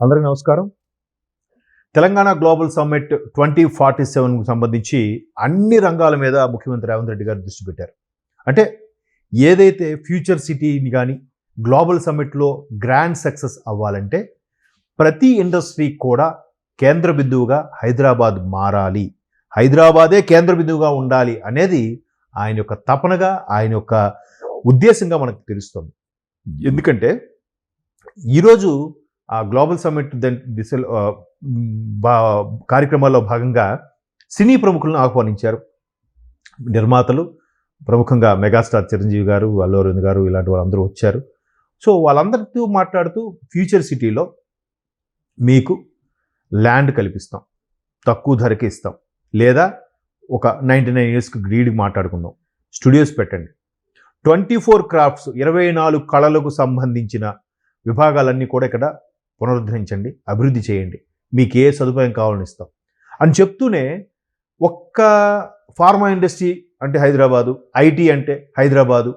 అందరికీ నమస్కారం. Telangana global summit twenty forty సెవెన్కు సంబంధించి అన్ని రంగాల మీద ముఖ్యమంత్రి రేవంత్ రెడ్డి గారు దృష్టి పెట్టారు. అంటే ఏదైతే ఫ్యూచర్ సిటీని కానీ గ్లోబల్ సమ్మిట్లో గ్రాండ్ సక్సెస్ అవ్వాలంటే ప్రతి ఇండస్ట్రీ కూడా కేంద్ర బిందువుగా హైదరాబాద్ మారాలి. హైదరాబాదే కేంద్ర బిందువుగా ఉండాలి అనేది ఆయన యొక్క తపనగా ఆయన యొక్క ఉద్దేశంగా మనకు తెలుస్తుంది. ఎందుకంటే ఈరోజు ఆ గ్లోబల్ సమ్మిట్ దిశలో బా కార్యక్రమాల్లో భాగంగా సినీ ప్రముఖులను ఆహ్వానించారు. నిర్మాతలు ప్రముఖంగా మెగాస్టార్ చిరంజీవి గారు అల్లు అరవింద్ గారు ఇలాంటి వాళ్ళందరూ వచ్చారు. సో వాళ్ళందరితో మాట్లాడుతూ ఫ్యూచర్ సిటీలో మీకు ల్యాండ్ కల్పిస్తాం తక్కువ ధరకే ఇస్తాం. లేదా ఒక నైంటీ నైన్ ఇయర్స్కి గ్రీడ్ మాట్లాడుకుందాం. స్టూడియోస్ పెట్టండి. ట్వంటీ ఫోర్ క్రాఫ్ట్స్ ఇరవై నాలుగు కళలకు సంబంధించిన విభాగాలన్నీ కూడా ఇక్కడ పునరుద్ధరించండి అభివృద్ధి చేయండి. మీకు ఏ సదుపాయం కావాలని ఇస్తాం. అని చెప్తూనే ఒక్క ఫార్మా ఇండస్ట్రీ అంటే హైదరాబాదు ఐటీ అంటే హైదరాబాదు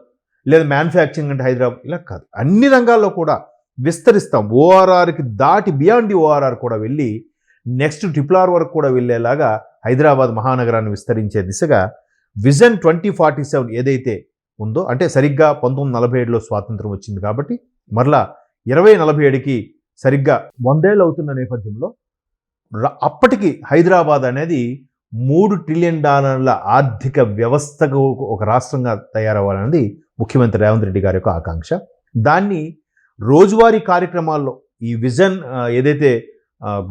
లేదా మ్యానుఫ్యాక్చరింగ్ అంటే హైదరాబాద్ ఇలా కాదు. అన్ని రంగాల్లో కూడా విస్తరిస్తాం. ఓఆర్ఆర్కి దాటి బియాండ్ ఓఆర్ఆర్ కూడా వెళ్ళి నెక్స్ట్ ట్రిపుల్ ఆర్ వరకు కూడా వెళ్ళేలాగా హైదరాబాద్ మహానగరాన్ని విస్తరించే దిశగా విజన్ ట్వంటీ ఫార్టీ సెవెన్ ఏదైతే ఉందో అంటే సరిగ్గా పంతొమ్మిది నలభై ఏడులో స్వాతంత్రం వచ్చింది కాబట్టి మరలా ఇరవై నలభై ఏడుకి సరిగ్గా వందేళ్ళు అవుతున్న నేపథ్యంలో అప్పటికి హైదరాబాద్ అనేది మూడు ట్రిలియన్ డాలర్ల ఆర్థిక వ్యవస్థకు ఒక రాష్ట్రంగా తయారవ్వాలన్నది ముఖ్యమంత్రి రేవంత్ రెడ్డి గారి యొక్క ఆకాంక్ష. దాన్ని రోజువారీ కార్యక్రమాల్లో ఈ విజన్ ఏదైతే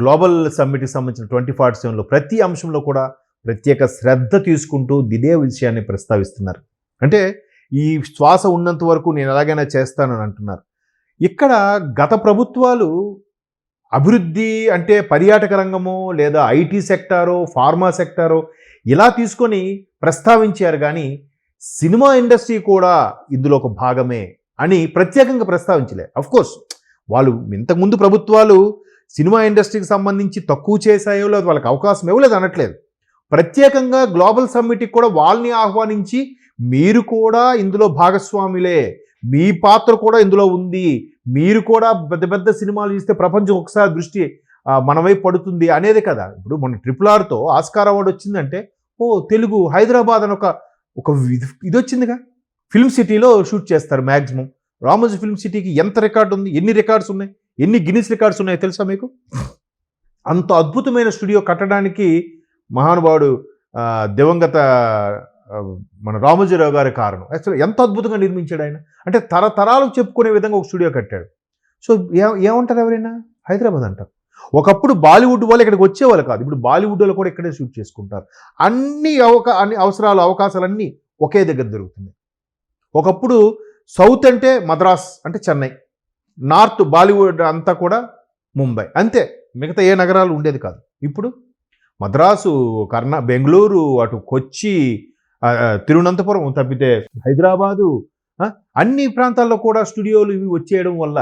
గ్లోబల్ సమ్మిట్కి సంబంధించిన ట్వంటీ ఫార్టీ సెవెన్లో ప్రతి అంశంలో కూడా ప్రత్యేక శ్రద్ధ తీసుకుంటూ ఇదే విషయాన్ని ప్రస్తావిస్తున్నారు. అంటే ఈ శ్వాస ఉన్నంత వరకు నేను ఎలాగైనా చేస్తానని అంటున్నారు. ఇక్కడ గత ప్రభుత్వాలు అభివృద్ధి అంటే పర్యాటక రంగమో లేదా ఐటీ సెక్టారో ఫార్మా సెక్టారో ఇలా తీసుకొని ప్రస్తావించారు కానీ సినిమా ఇండస్ట్రీ కూడా ఇందులో ఒక భాగమే అని ప్రత్యేకంగా ప్రస్తావించలే. అఫ్ కోర్స్ వాళ్ళు ఇంతకుముందు ప్రభుత్వాలు సినిమా ఇండస్ట్రీకి సంబంధించి తక్కువ చేశాయో లేదు వాళ్ళకి అవకాశం ఇవ్వలేదు అనట్లేదు. ప్రత్యేకంగా గ్లోబల్ సమ్మిట్కి కూడా వాళ్ళని ఆహ్వానించి మీరు కూడా ఇందులో భాగస్వాములే మీ పాత్ర కూడా ఇందులో ఉంది. మీరు కూడా పెద్ద పెద్ద సినిమాలు చూస్తే ప్రపంచం ఒకసారి దృష్టి మనవైపు మన వైపు పడుతుంది అనేది కదా. ఇప్పుడు మన ట్రిపుల్ ఆర్తో ఆస్కార్ అవార్డు వచ్చిందంటే ఓ తెలుగు హైదరాబాద్ అని ఒక ఒక ఇది ఇది వచ్చిందిగా. ఫిల్మ్ సిటీలో షూట్ చేస్తారు మ్యాక్సిమం రామోజీ ఫిల్మ్ సిటీకి ఎంత రికార్డు ఉంది? ఎన్ని రికార్డ్స్ ఉన్నాయి? ఎన్ని గిన్నిస్ రికార్డ్స్ ఉన్నాయో తెలుసా మీకు? అంత అద్భుతమైన స్టూడియో కట్టడానికి మహానుభావుడు దివంగత మన రామోజీరావు గారి కారణం అసలు ఎంత అద్భుతంగా నిర్మించాడు ఆయన. అంటే తరతరాలకు చెప్పుకునే విధంగా ఒక స్టూడియో కట్టాడు. సో ఏ ఏమంటారు ఎవరైనా? హైదరాబాద్ అంటారు. ఒకప్పుడు బాలీవుడ్ వాళ్ళు ఇక్కడికి వచ్చేవాళ్ళు కాదు. ఇప్పుడు బాలీవుడ్ వాళ్ళు కూడా ఇక్కడే షూట్ చేసుకుంటారు. అన్ని అవకా అన్ని అవసరాలు అవకాశాలన్నీ ఒకే దగ్గర దొరుకుతున్నాయి. ఒకప్పుడు సౌత్ అంటే మద్రాస్ అంటే చెన్నై. నార్త్ బాలీవుడ్ అంతా కూడా ముంబై. అంతే. మిగతా ఏ నగరాలు ఉండేది కాదు. ఇప్పుడు మద్రాసు కర్ణా బెంగళూరు అటు కొచ్చి తిరువనంతపురం తప్పితే హైదరాబాదు అన్ని ప్రాంతాల్లో కూడా స్టూడియోలు ఇవి వచ్చేయడం వల్ల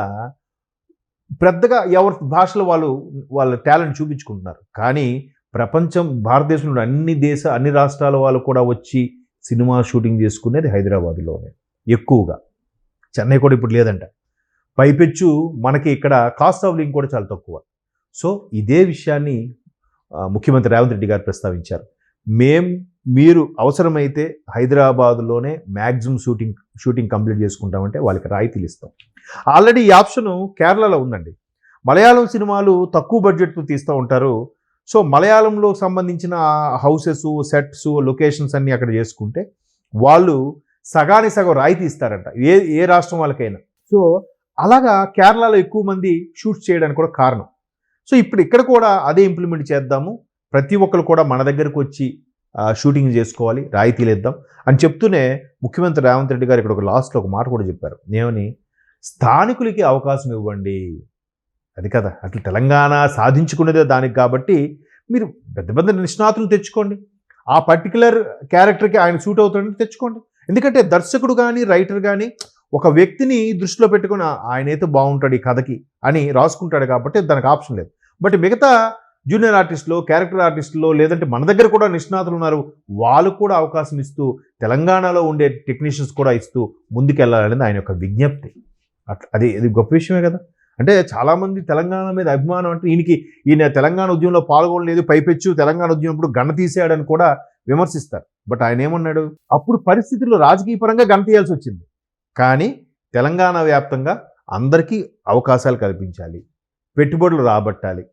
పెద్దగా ఎవరి భాషలో వాళ్ళు వాళ్ళ టాలెంట్ చూపించుకుంటున్నారు. కానీ ప్రపంచం భారతదేశంలో అన్ని దేశ అన్ని రాష్ట్రాల వాళ్ళు కూడా వచ్చి సినిమా షూటింగ్ చేసుకునేది హైదరాబాద్లోనే ఎక్కువగా. చెన్నై కూడా ఇప్పుడు లేదంట. పైపెచ్చు మనకి ఇక్కడ కాస్ట్ ఆఫ్ లివింగ్ కూడా చాలా తక్కువ. సో ఇదే విషయాన్ని ముఖ్యమంత్రి రేవంత్ రెడ్డి గారు ప్రస్తావించారు. మేం మీరు అవసరమైతే హైదరాబాద్లోనే మ్యాక్సిమం షూటింగ్ షూటింగ్ కంప్లీట్ చేసుకుంటామంటే వాళ్ళకి రాయితీలు ఇస్తాం. ఆల్రెడీ ఈ ఆప్షన్ కేరళలో ఉందండి. మలయాళం సినిమాలు తక్కువ బడ్జెట్తో తీస్తూ ఉంటారు. సో మలయాళంలో సంబంధించిన హౌసెస్ సెట్స్ లొకేషన్స్ అన్నీ అక్కడ చేసుకుంటే వాళ్ళు సగాని సగం రాయితీ ఇస్తారంట. ఏ ఏ రాష్ట్రం వాళ్ళకైనా. సో అలాగా కేరళలో ఎక్కువ మంది షూట్ చేయడానికి కూడా కారణం. సో ఇప్పుడు ఇక్కడ కూడా అదే ఇంప్లిమెంట్ చేద్దాము. ప్రతి ఒక్కరు కూడా మన దగ్గరకు వచ్చి షూటింగ్ చేసుకోవాలి రాయితీలు ఇద్దాం అని చెప్తూనే ముఖ్యమంత్రి రేవంత్ రెడ్డి గారు ఇక్కడ ఒక లాస్ట్లో ఒక మాట కూడా చెప్పారు. ఏమని? స్థానికులకి అవకాశం ఇవ్వండి. అది కదా. అట్లా తెలంగాణ సాధించుకునేదే దానికి కాబట్టి మీరు పెద్ద పెద్ద నిష్ణాతులు తెచ్చుకోండి. ఆ పర్టికులర్ క్యారెక్టర్కి ఆయన సూట్ అవుతాడని తెచ్చుకోండి. ఎందుకంటే దర్శకుడు కానీ రైటర్ కానీ ఒక వ్యక్తిని దృష్టిలో పెట్టుకుని ఆయనైతే బాగుంటాడు ఈ కథకి అని రాసుకుంటాడు కాబట్టి దానికి ఆప్షన్ లేదు. బట్ మిగతా జూనియర్ ఆర్టిస్టులో క్యారెక్టర్ ఆర్టిస్టులో లేదంటే మన దగ్గర కూడా నిష్ణాతులు ఉన్నారు. వాళ్ళు కూడా అవకాశం ఇస్తూ తెలంగాణలో ఉండే టెక్నీషియన్స్ కూడా ఇస్తూ ముందుకెళ్ళాలనేది ఆయన యొక్క విజ్ఞప్తి. అట్లా అది ఇది గొప్ప విషయమే కదా. అంటే చాలామంది తెలంగాణ మీద అభిమానం అంటే ఈయనకి ఈయన తెలంగాణ ఉద్యమంలో పాల్గొనలేదు పైపెచ్చు తెలంగాణ ఉద్యమంప్పుడు గణ తీసేయాడని కూడా విమర్శిస్తారు. బట్ ఆయన ఏమన్నాడు? అప్పుడు పరిస్థితుల్లో రాజకీయ పరంగా గణ తీయాల్సి వచ్చింది. కానీ తెలంగాణ వ్యాప్తంగా అందరికీ అవకాశాలు కల్పించాలి. పెట్టుబడులు రాబట్టాలి.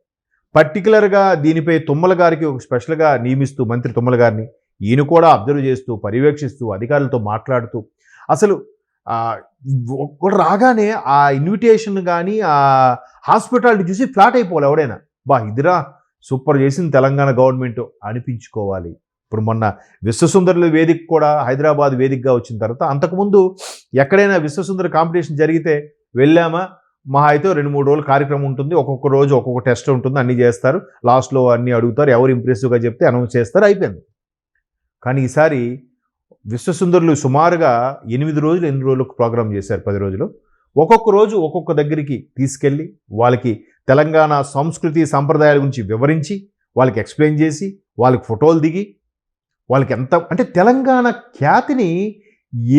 పర్టికులర్గా దీనిపై తుమ్మల గారికి ఒక స్పెషల్గా నియమిస్తూ మంత్రి తుమ్మల గారిని ఈయన కూడా అబ్జర్వ్ చేస్తూ పర్యవేక్షిస్తూ అధికారులతో మాట్లాడుతూ అసలు రాగానే ఆ ఇన్విటేషన్ కానీ ఆ హాస్పిటాలిటీ చూసి ఫ్లాట్ అయిపోవాలి ఎవడైనా. బా ఇదిరా సూపర్ చేసింది తెలంగాణ గవర్నమెంట్ అనిపించుకోవాలి. ఇప్పుడు మొన్న విశ్వసుందరుల వేదిక కూడా హైదరాబాద్ వేదికగా వచ్చిన తర్వాత అంతకుముందు ఎక్కడైనా విశ్వసుందర కాంపిటీషన్ జరిగితే వెళ్ళామా? మహా అయితే రెండు మూడు రోజులు కార్యక్రమం ఉంటుంది. ఒక్కొక్క రోజు ఒక్కొక్క టెస్ట్ ఉంటుంది. అన్నీ చేస్తారు. లాస్ట్లో అన్నీ అడుగుతారు. ఎవరు ఇంప్రెసివ్గా చెప్తే అనౌన్స్ చేస్తారు. అయిపోయింది. కానీ ఈసారి విశ్వసుందరులు సుమారుగా ఎనిమిది రోజులు ఎనిమిది రోజులకు ప్రోగ్రామ్ చేశారు. పది రోజులు. ఒక్కొక్క రోజు ఒక్కొక్క దగ్గరికి తీసుకెళ్ళి వాళ్ళకి తెలంగాణ సంస్కృతి సాంప్రదాయాల గురించి వివరించి వాళ్ళకి ఎక్స్ప్లెయిన్ చేసి వాళ్ళకి ఫోటోలు దిగి వాళ్ళకి ఎంత అంటే తెలంగాణ ఖ్యాతిని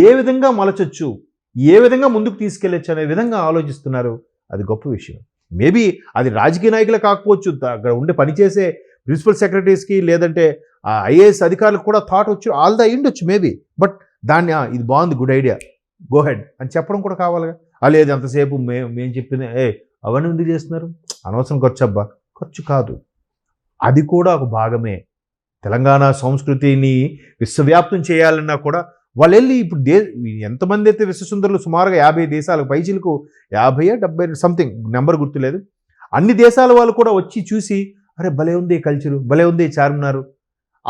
ఏ విధంగా మలచొచ్చు? ఏ విధంగా ముందుకు తీసుకెళ్ళొచ్చు అనే విధంగా ఆలోచిస్తున్నారు అది గొప్ప విషయం. మేబీ అది రాజకీయ నాయకులు కాకపోవచ్చు అక్కడ ఉండే పనిచేసే ప్రిన్సిపల్ సెక్రటరీస్కి లేదంటే ఐఏఎస్ అధికారులకు కూడా థాట్ వచ్చు ఆల్ ద అయ్యుండొచ్చు మేబీ బట్ దాన్ని ఇది బాగుంది గుడ్ ఐడియా గో హెడ్ అని చెప్పడం కూడా కావాలిగా. "ఆ, లేదు ఎంతసేపు మే మేము చెప్పింది ఏ అవన్నీ ఎందుకు చేస్తున్నారు? అనవసరం ఖర్చు అబ్బా ఖర్చు కాదు. అది కూడా ఒక భాగమే. తెలంగాణ సంస్కృతిని విశ్వవ్యాప్తం చేయాలన్నా కూడా వాళ్ళు వెళ్ళి ఇప్పుడు దే ఎంతమంది అయితే విశ్వసుందరులు సుమారుగా యాభై దేశాలకు పైచీలకు యాభై డెబ్బై సంథింగ్ నెంబర్ గుర్తులేదు. అన్ని దేశాల వాళ్ళు కూడా వచ్చి చూసి అరే భలే ఉంది కల్చరు భలే ఉంది చార్మినారు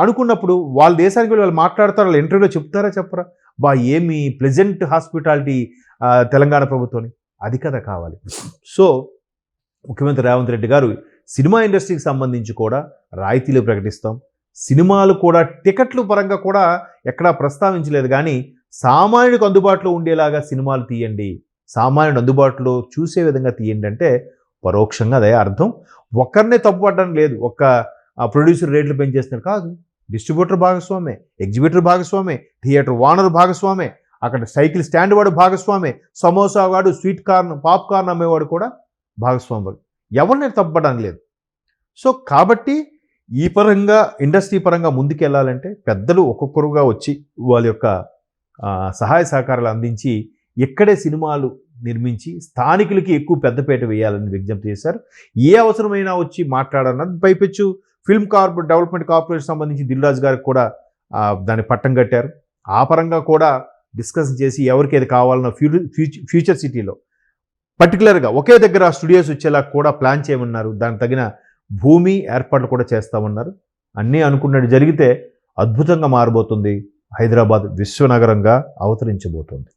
అనుకున్నప్పుడు వాళ్ళ దేశానికి వెళ్ళి వాళ్ళు మాట్లాడతారు? వాళ్ళు ఇంటర్వ్యూలో చెప్తారా చెప్పరా? బా ఏమి ప్లెజెంట్ హాస్పిటాలిటీ తెలంగాణ ప్రభుత్వం అది కదా కావాలి. సో ముఖ్యమంత్రి రేవంత్ రెడ్డి గారు సినిమా ఇండస్ట్రీకి సంబంధించి కూడా రాయితీలు ప్రకటిస్తాం. సినిమాలు కూడా టికెట్లు పరంగా కూడా ఎక్కడా ప్రస్తావించలేదు. కానీ సామాన్యుడికి అందుబాటులో ఉండేలాగా సినిమాలు తీయండి. సామాన్యుడు అందుబాటులో చూసే విధంగా తీయండి అంటే పరోక్షంగా అదే అర్థం. ఒక్కరినే తప్పుపడడం లేదు. ఒక్క ప్రొడ్యూసర్ రేట్లు పెంచేస్తున్నారు కాదు. డిస్ట్రిబ్యూటర్ భాగస్వామే ఎగ్జిబిటర్ భాగస్వామే థియేటర్ ఓనర్ భాగస్వామే అక్కడ సైకిల్ స్టాండ్ వాడు భాగస్వామే సమోసా వాడు స్వీట్ కార్న్ పాప్ కార్న్ అమ్మేవాడు కూడా భాగస్వామి ఎవరిని తప్పడం లేదు. సో కాబట్టి ఈ పరంగా ఇండస్ట్రీ పరంగా ముందుకెళ్ళాలంటే పెద్దలు ఒక్కొక్కరుగా వచ్చి వాళ్ళ యొక్క సహాయ సహకారాలు అందించి ఇక్కడే సినిమాలు నిర్మించి స్థానికులకి ఎక్కువ పెద్దపేట వేయాలని విజ్ఞప్తి చేశారు. ఏ అవసరమైనా వచ్చి మాట్లాడాలన్నది పైపెచ్చు ఫిల్మ్ కార్పొ డెవలప్మెంట్ కార్పొరేషన్ సంబంధించి దిల్రాజు గారికి కూడా దాన్ని పట్టం కట్టారు. ఆ పరంగా కూడా డిస్కస్ చేసి ఎవరికి ఏది కావాలన్న ఫ్యూచర్ ఫ్యూచర్ సిటీలో. పర్టికులర్గా ఒకే దగ్గర స్టూడియోస్ వచ్చేలా కూడా ప్లాన్ చేయమన్నారు. దానికి తగిన భూమి ఏర్పాట్లు కూడా చేస్తామన్నారు. అన్నీ అనుకున్నట్టు జరిగితే అద్భుతంగా మారబోతుంది. హైదరాబాద్ విశ్వనగరంగా అవతరించబోతుంది.